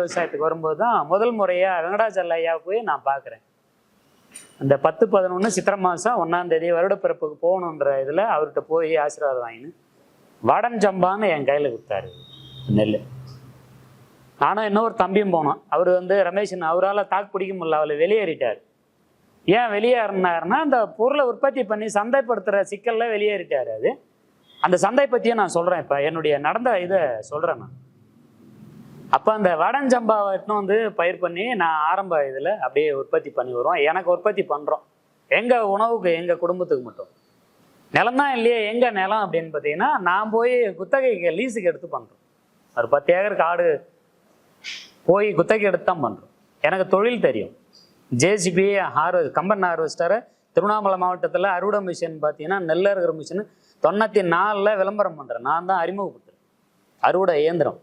விவசாயத்துக்கு வரும்போது தான் முதல் முறையாக வெங்கடாச்சல ஐயாவை போய் நான் பார்க்குறேன். அந்த பத்து பதினொன்று சித்திரை மாதம் ஒன்றாந்தேதி வருடப்பிறப்புக்கு போகணுன்ற இதில் அவர்கிட்ட போய் ஆசீர்வாதம் வாங்கினு வடன் ஜம்பான்னு என் கையில் கொடுத்தாரு நெல் நானும் இன்னொரு தம்பியும் போனோம். அவர் வந்து ரமேஷன் அவரால் தாக்கு பிடிக்க முடியல அவளை வெளியேறிட்டார். ஏன் வெளியேறினாருன்னா அந்த பொருளை உற்பத்தி பண்ணி சந்தைப்படுத்துகிற சிக்கலில் வெளியேறிட்டார் அது. அந்த சந்தை பற்றியும் நான் சொல்கிறேன் இப்போ. என்னுடைய நடந்த இதை சொல்கிறேன் நான். அப்போ அந்த வடஞ்சம்பாவை எட்டும் வந்து பயிர் பண்ணி நான் ஆரம்ப இதில் அப்படியே உற்பத்தி பண்ணி வருவோம். எனக்கு உற்பத்தி பண்ணுறோம் எங்கள் உணவுக்கு எங்கள் குடும்பத்துக்கு மட்டும். நிலம் தான் இல்லையே எங்கள் நிலம் அப்படின்னு பார்த்தீங்கன்னா நான் போய் குத்தகைக்கு லீஸுக்கு எடுத்து பண்ணுறோம் ஒரு பத்து ஏக்கர் காடு போய் குத்தகை எடுத்து தான் பண்ணுறோம் எனக்கு தொழில் தெரியும். ஜேசிபி ஹார்வ கம்பன் ஹார்வெஸ்டரை திருவண்ணாமலை மாவட்டத்தில் அறுவடை மிஷின் பார்த்தீங்கன்னா நெல் அறுக்கிற மிஷின் தொண்ணூற்றி நாலில் விளம்பரம் பண்ணுறேன் நான் தான் அறிமுகப்படுத்துறேன். அறுவடை இயந்திரம்.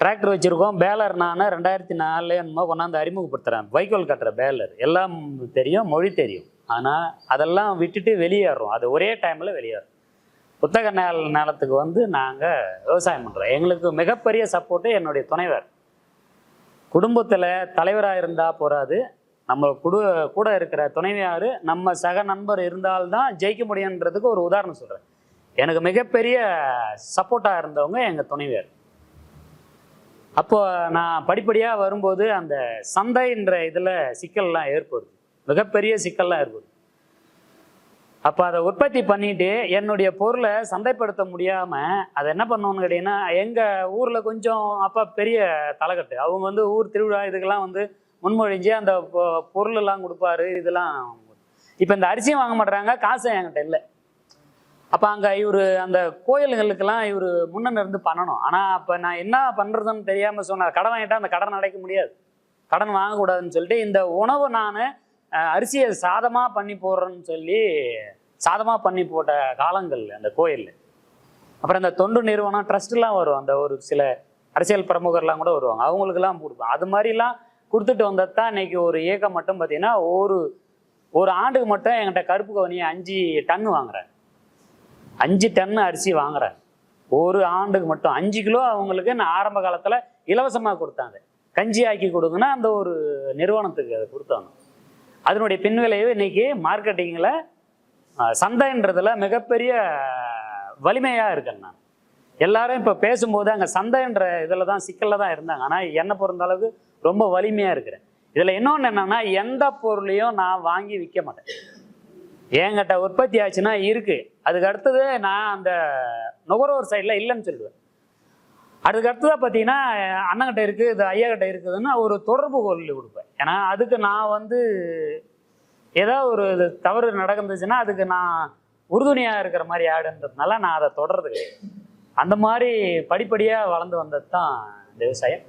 டிராக்டர் வச்சுருக்கோம் பேலர் நான் ரெண்டாயிரத்தி நாலு என்னமோ கொண்டாந்து அறிமுகப்படுத்துகிறேன் வைக்கோல் கட்டுற பேலர் எல்லாம் தெரியும் மொழி தெரியும். ஆனால் அதெல்லாம் விட்டுட்டு வெளியேறோம். அது ஒரே டைமில் வெளியேறும். புத்தக நில நிலத்துக்கு வந்து நாங்கள் விவசாயம் பண்ணுறோம் எங்களுக்கு மிகப்பெரிய சப்போர்ட்டு என்னுடைய துணைவர். குடும்பத்தில் தலைவராக இருந்தால் போகாது நம்ம குடு கூட இருக்கிற துணைவியார் நம்ம சக நண்பர் இருந்தால்தான் ஜெயிக்க முடியுன்றதுக்கு ஒரு உதாரணம் சொல்கிறேன் எனக்கு மிகப்பெரிய சப்போர்ட்டாக இருந்தவங்க எங்கள் துணைவியார். அப்போ நான் படிப்படியாக வரும்போது அந்த சந்தைன்ற இதில் சிக்கல்லாம் ஏற்படுது. மிகப்பெரிய சிக்கல்லாம் ஏற்படுது. அப்போ அதை உற்பத்தி பண்ணிட்டு என்னுடைய பொருளை சந்தைப்படுத்த முடியாமல் அதை என்ன பண்ணுவோன்னு கேட்டிங்கன்னா எங்கள் ஊரில் கொஞ்சம் அப்போ பெரிய தலைக்கட்டு அவங்க வந்து ஊர் திருவிழா இதுக்கெல்லாம் வந்து முன்மொழிஞ்சு அந்த பொ- கொடுப்பாரு இதெல்லாம். இப்போ இந்த அரிசியும் வாங்க மாட்றாங்க காசும் என்கிட்ட இல்லை. அப்போ அங்கே இவர் அந்த கோயில்களுக்கெல்லாம் இவர் முன்னன் இருந்து பண்ணணும். ஆனால் அப்போ நான் என்ன பண்ணுறதுன்னு தெரியாமல் சொன்னார். கடன் வாங்கிட்டா அந்த கடன் அடைக்க முடியாது. கடன் வாங்கக்கூடாதுன்னு சொல்லிட்டு இந்த உணவு நான் அரிசியை சாதமாக பண்ணி போடுறேன்னு சொல்லி சாதமாக பண்ணி போட்ட காலங்கள் அந்த கோயிலில். அப்புறம் இந்த தொண்டு நிறுவனம் ட்ரஸ்ட்லாம் வரும். அந்த ஒரு சில அரசியல் பிரமுகர்லாம் கூட வருவாங்க. அவங்களுக்கெல்லாம் கொடுப்போம். அது மாதிரிலாம் கொடுத்துட்டு வந்தது தான் இன்னைக்கு ஒரு ஏக்கம் மட்டும் பார்த்தீங்கன்னா ஒரு ஒரு ஆண்டுக்கு மட்டும் என்கிட்ட கருப்பு கவனி அஞ்சு டன் வாங்குறேன் அஞ்சு டன் அரிசி வாங்குறேன். ஒரு ஆண்டுக்கு மட்டும். அஞ்சு கிலோ அவங்களுக்கு நான் ஆரம்ப காலத்தில் இலவசமாக கொடுத்தாங்க கஞ்சி ஆக்கி கொடுங்கன்னா அந்த ஒரு நிறுவனத்துக்கு அதை கொடுத்தாங்க அதனுடைய பின்விளைவு இன்னைக்கு மார்க்கெட்டிங்கில் சந்தைன்றதுல மிகப்பெரிய வலிமையாக இருக்கேன் நான். எல்லாரும் இப்போ பேசும்போது அங்கே சந்தைன்ற இதில் தான் சிக்கலில் தான் இருந்தாங்க. ஆனால் என்னை பொறுத்த அளவுக்கு ரொம்ப வலிமையாக இருக்கிறேன். இதில் இன்னொன்று என்னென்னா எந்த பொருளையும் நான் வாங்கி விற்க மாட்டேன். என்கிட்ட உற்பத்தி ஆச்சுன்னா இருக்கு. அதுக்கு அடுத்தது நான் அந்த நுகர்வோர் சைடில் இல்லைன்னு சொல்லுவேன். அதுக்கு அடுத்ததாக பார்த்தீங்கன்னா அண்ணங்கிட்ட இருக்குது இது ஐயா கிட்ட இருக்குதுன்னு ஒரு தொடர்பு கொள்ளி கொடுப்பேன். ஏன்னா அதுக்கு நான் வந்து ஏதாவது ஒரு இது தவறு நடந்துச்சுன்னா அதுக்கு நான் உறுதுணையாக இருக்கிற மாதிரி ஆடுன்றதுனால நான் அதை தொடர்றது கிடையாது அந்த மாதிரி படிப்படியாக வளர்ந்து வந்தது தான் இந்த விவசாயம்.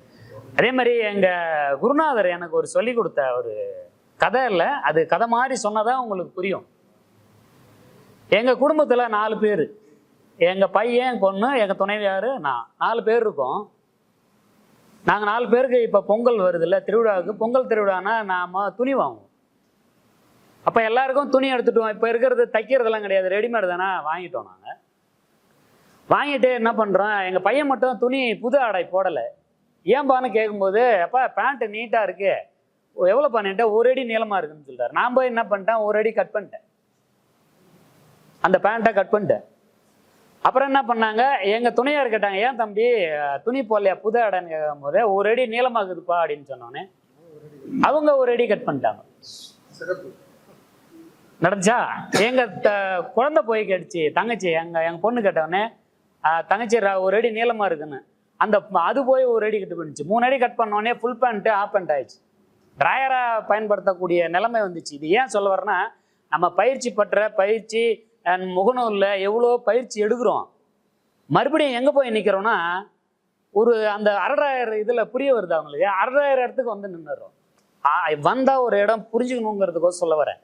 அதே மாதிரி எங்கள் குருநாதர் எனக்கு ஒரு சொல்லி கொடுத்த ஒரு கதை இல்லை. அது கதை மாதிரி சொன்னதான் உங்களுக்கு புரியும். எங்கள் குடும்பத்தில் நாலு பேர். எங்கள் பையன் பொண்ணு எங்கள் துணைவியார் நான். நாலு பேர் இருக்கோம். நாங்கள் நாலு பேருக்கு இப்போ பொங்கல் வருதுல்ல திருவிழாவுக்கு. பொங்கல் திருவிழானா நாம் துணி வாங்குவோம். அப்போ எல்லாருக்கும் துணி எடுத்துட்டோம் இப்போ இருக்கிறது தைக்கிறதெல்லாம் கிடையாது. ரெடிமேட் தானே வாங்கிட்டோம் நாங்கள் வாங்கிட்டு என்ன பண்ணுறோம் எங்கள் பையன் மட்டும் துணி புது ஆடை போடலை. ஏன்பான்னு கேட்கும்போது அப்பா பேண்ட்டு நீட்டாக இருக்கு. எவ்வளோ பண்ணிட்டேன் ஒரு அடி நீளமாக இருக்குன்னு சொல்கிறார் நான் போய் என்ன பண்ணிட்டேன்? ஒரு அடி கட் பண்ணிட்டேன். அந்த பேண்ட்டை கட் பண்ணிட்டேன். அப்புறம் என்ன பண்ணாங்க? எங்கள் துணையார் கேட்டாங்க ஏன் தம்பி துணி போடலையா? புது ஆடைன்னு கேட்கும்போது ஒரு அடி நீளமாகுதுப்பா அப்படின்னு சொன்னோன்னே அவங்க ஒரு அடி கட் பண்ணிட்டாங்க. நடந்துச்சா? எங்க த- குழந்தை போய் கேட்டுச்சு தங்கச்சி எங்க எங்க பொண்ணு கேட்டவொடனே "ஆஹ், தங்கச்சி ஒரு அடி நீளமா இருக்குன்னு. அந்த அது போய் ஒரு அடி கட் பண்ணிச்சு மூணு அடி கட் பண்ண உடனே ஃபுல் பேண்ட் ஆஃப் பேண்ட் ஆயிடுச்சு. ட்ராயரா பயன்படுத்தக்கூடிய நிலைமை வந்துச்சு. இது ஏன் சொல்ல வரேன்னா நம்ம பயிற்சி பற்ற பயிற்சி முகநூலில் எவ்வளோ பயிற்சி எடுக்கிறோம்? மறுபடியும் எங்கே போய் நிற்கிறோன்னா ஒரு அந்த அரடாயிரம் இதில் புரிய வருது அவங்களுக்கு அரடாயிரம் இடத்துக்கு வந்து நின்றுறோம் வந்தால் ஒரு இடம் புரிஞ்சுக்கணுங்கிறதுக்கோசம் சொல்ல வரேன்.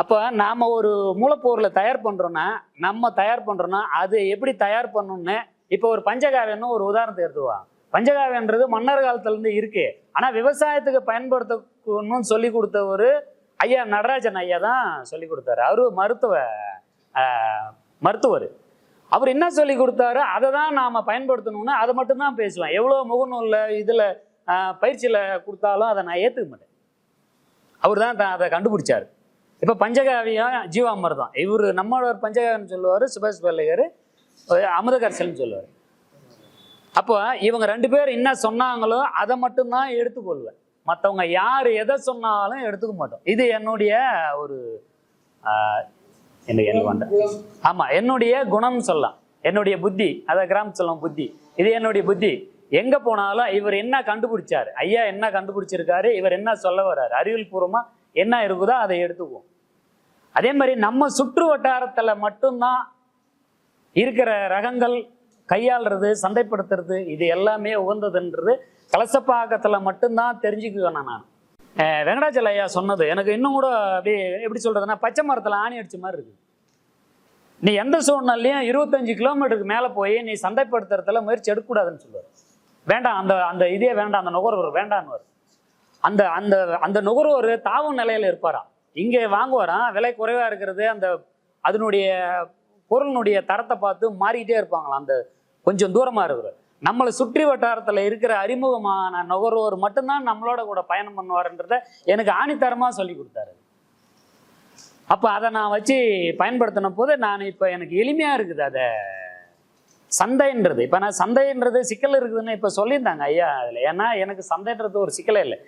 அப்போ நாம் ஒரு மூலப்பொருளை தயார் பண்ணுறோன்னா நம்ம தயார் பண்ணுறோன்னா அது எப்படி தயார் பண்ணணும்னு இப்போ ஒரு பஞ்சகாவியம்னு ஒரு உதாரணத்தை எடுத்துவோம் பஞ்சகாவியன்றது மன்னர் காலத்துலேருந்து இருக்கு. ஆனால் விவசாயத்துக்கு பயன்படுத்தணும்னு சொல்லி கொடுத்த ஒரு ஐயா நடராஜன் ஐயா தான் சொல்லி கொடுத்தாரு. அவரு மருத்துவ மருத்துவர். அவர் என்ன சொல்லி கொடுத்தாரோ? அதை தான் நாம் பயன்படுத்தணும்னா அதை மட்டும்தான் பேசுவேன். எவ்வளோ முகநூலில் இதில் பயிற்சியில் கொடுத்தாலும் அதை நான் ஏற்றுக்க மாட்டேன். அவர் தான் அதை கண்டுபிடிச்சார். இப்போ பஞ்சகாவியம் ஜீவாமர்தம் இவர் நம்மளோட பஞ்சகாவியம் சொல்லுவார் சுபாஷ் பல்லையர் அமிர்தகரசல்னு சொல்லுவார். அப்போ இவங்க ரெண்டு பேர் என்ன சொன்னாங்களோ அதை மட்டும்தான் எடுத்துக்கொள்வேன். மற்றவங்க யார் எதை சொன்னாலும் எடுத்துக்க மாட்டோம். இது என்னுடைய ஒரு ஆஹ், என்ன ஆமாம் என்னுடைய குணம்னு சொல்லலாம். என்னுடைய புத்தி அதை கிராமம் சொல்லலாம் புத்தி. இது என்னுடைய புத்தி. எங்கே போனாலும் இவர் என்ன கண்டுபிடிச்சாரு? ஐயா என்ன கண்டுபிடிச்சிருக்காரு? இவர் என்ன சொல்ல வர்றாரு? அறிவியல் பூர்வமாக என்ன இருக்குதோ அதை எடுத்துக்குவோம். அதே மாதிரி நம்ம சுற்று வட்டாரத்தில் மட்டும்தான் இருக்கிற ரகங்கள் கையாளுறது சந்தைப்படுத்துறது இது எல்லாமே உகந்ததுன்றது கலசப்பாக்கத்தில் மட்டும்தான் தெரிஞ்சுக்குவேன் நான். வெங்கடாச்சல ஐயா சொன்னது எனக்கு இன்னும் கூட அப்படியே எப்படி சொல்கிறதுனா பச்சை மரத்தில் ஆணி அடிச்ச மாதிரி இருக்குது நீ எந்த சூழ்நிலையும் இருபத்தஞ்சு கிலோமீட்டருக்கு மேலே போய் நீ சந்தைப்படுத்துறதுல முயற்சி எடுக்கக்கூடாதுன்னு சொல்லுவார். வேண்டாம் அந்த அந்த இதே வேண்டாம் அந்த நுகர்வோர் வேண்டான்னு அந்த அந்த அந்த நுகர்வோர் தாவும் நிலையில் இருப்பாரா? இங்கே வாங்குவாராம் விலை குறைவாக இருக்கிறது அந்த அதனுடைய பொருளினுடைய தரத்தை பார்த்து மாறிக்கிட்டே இருப்பாங்களாம் அந்த கொஞ்சம் தூரமாக இருக்கிற நம்மளை சுற்றி வட்டாரத்தில் இருக்கிற அறிமுகமான நுகர்வோர் மட்டும்தான் நம்மளோட கூட பயணம் பண்ணுவாருன்றத எனக்கு ஆணித்தரமாக சொல்லி கொடுத்தாரு. அப்போ அதை நான் வச்சு பயன்படுத்தின போது நான் இப்போ எனக்கு எளிமையாக இருக்குது அதை. சந்தைன்றது. இப்போ நான் சந்தைன்றது சிக்கல் இருக்குதுன்னு இப்போ சொல்லியிருந்தாங்க. ஐயா அதில் ஏன்னா எனக்கு சந்தைன்றது ஒரு சிக்கலே இல்லை.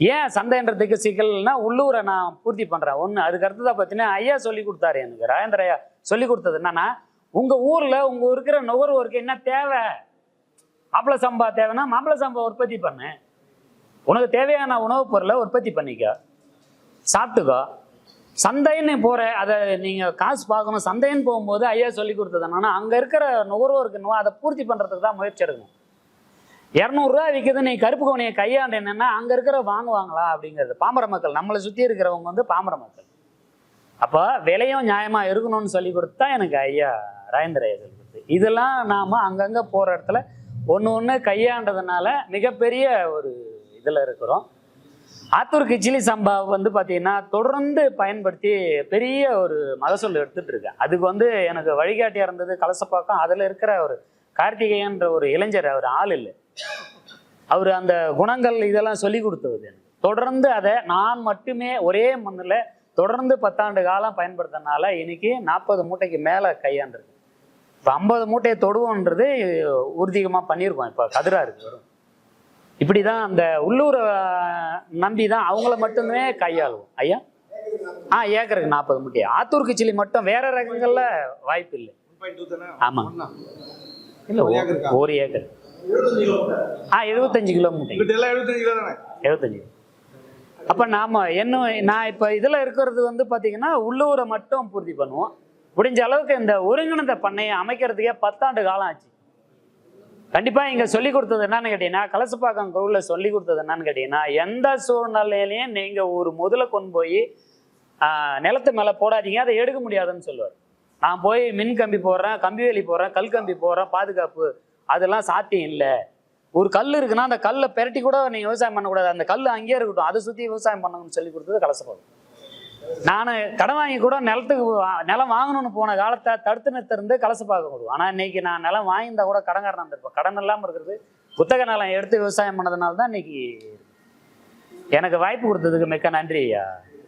ஏன் சந்தைன்றதுக்கு சிக்கல்னா உள்ளூரை நான் பூர்த்தி பண்ணுறேன் ஒன்று அதுக்கு அடுத்ததாக பார்த்தீங்கன்னா ஐயா சொல்லி கொடுத்தாரு எனக்கு. ராஜேந்திர ஐயா சொல்லி கொடுத்தது என்னன்னா உங்கள் ஊரில் உங்கள் இருக்கிற நுகர்வோருக்கு என்ன தேவை? மாப்பிள சம்பா தேவைன்னா மாப்பிள சம்பா உற்பத்தி பண்ணு. உனக்கு தேவையான உணவுப் பொருளை உற்பத்தி பண்ணிக்க. சாப்பிட்டுக்கோ. சந்தைன்னு போகிற அதை நீங்கள் காசு பார்க்கணும். சந்தைன்னு போகும்போது ஐயா சொல்லி கொடுத்தது என்னன்னா அங்கே இருக்கிற நுகர்வோருக்கு நோ- அதை பூர்த்தி பண்ணுறதுக்கு தான் முயற்சி எடுக்கணும். இரநூறுவா விற்கிது நீ கருப்பு கவனியை கையாண்டு என்னென்னா அங்கே இருக்கிற வாங்குவாங்களா அப்படிங்கிறது. பாமர மக்கள் நம்மளை சுற்றி இருக்கிறவங்க வந்து பாமர மக்கள். அப்போ விலையும் நியாயமாக இருக்கணும்னு சொல்லி கொடுத்தா எனக்கு ஐயா ராயந்திர ஐயா சொல்லி கொடுத்து இதெல்லாம் நாம் அங்கங்கே போகிற இடத்துல ஒன்று ஒன்று கையாண்டதுனால மிகப்பெரிய ஒரு இதில் இருக்கிறோம். ஆத்தூர் கிச்சிலி சம்பா வந்து பார்த்தீங்கன்னா தொடர்ந்து பயன்படுத்தி பெரிய ஒரு மகசூல் எடுத்துகிட்டு இருக்கேன் அதுக்கு வந்து எனக்கு வழிகாட்டியாக இருந்தது கலசப்பாக்கம். அதில் இருக்கிற ஒரு கார்த்திகேயன்ற ஒரு இளைஞர் அவர் ஆள் இல்லை. அவர் அந்த குணங்கள் இதெல்லாம் சொல்லி கொடுத்தது எனக்கு. தொடர்ந்து அதை நான் மட்டுமே ஒரே மண்ணில் தொடர்ந்து பத்தாண்டு காலம் பயன்படுத்தினால இன்னைக்கு நாற்பது மூட்டைக்கு மேலே கையாண்டுருக்கு இப்போ ஐம்பது மூட்டையை தொடுவோன்றது உறுதிகமாக பண்ணியிருக்கோம். இப்போ கதிரா இருக்கு இப்படி தான் அந்த உள்ளூரை நம்பி தான் அவங்கள மட்டுமே கையாளுவோம். ஐயா? ஆ ஏக்கருக்கு நாற்பது மூட்டை ஆத்தூர் கிச்சிலி மட்டும் வேற ரகங்கள்ல வாய்ப்பு இல்லை. ஆமாம் இல்லை ஒரு ஏக்கர் ஒரு ஏக்கர். ஆ எழுபத்தஞ்சு கிலோ மூட்டை. எழுபத்தஞ்சு கிலோ அப்போ நாம என்ன நான் இப்போ இதில் இருக்கிறது வந்து பார்த்தீங்கன்னா உள்ளூரை மட்டும் பூர்த்தி பண்ணுவோம். முடிஞ்ச அளவுக்கு இந்த ஒருங்கிணைந்த பண்ணையை அமைக்கிறதுக்கே பத்தாண்டு காலம் ஆச்சு. கண்டிப்பாக இங்கே சொல்லி கொடுத்தது என்னன்னு கேட்டீங்கன்னா கலசப்பாக்கம் கோவிலில் சொல்லி கொடுத்தது என்னன்னு கேட்டீங்கன்னா எந்த சூழ்நிலையிலையும் நீங்கள் ஒரு முதல கொண்டு போய் நிலத்து மேலே போடாதீங்க அதை எடுக்க முடியாதுன்னு சொல்லுவார். நான் போய் மின் கம்பி போடுறேன் கம்பி வேலி போடுறேன் கல் கம்பி போடுறேன் பாதுகாப்பு அதெல்லாம் சாத்தியம் இல்லை. ஒரு கல் இருக்குன்னா அந்த கல்லை பெரட்டி கூட நீங்கள் விவசாயம் பண்ணக்கூடாது. அந்த கல் அங்கேயே இருக்கட்டும் அதை சுற்றி விவசாயம் பண்ணணும்னு சொல்லி கொடுத்தது கலசப்பாக்கம். நான் கடன் வாங்கி கூட நிலத்துக்கு நிலம் வாங்கணும்னு போன காலத்தை தடுத்து நிறுத்திருந்து கலச பார்க்க முடியும் ஆனால் இன்னைக்கு நான் நிலம் வாங்கியிருந்தா கூட கடன்காரன் இருந்திருப்பேன். கடன் இல்லாமல் இருக்கிறது புத்தக நிலம் எடுத்து விவசாயம் பண்ணதுனால தான் இன்னைக்கு எனக்கு வாய்ப்பு கொடுத்ததுக்கு மிக்க நன்றி ஐயா.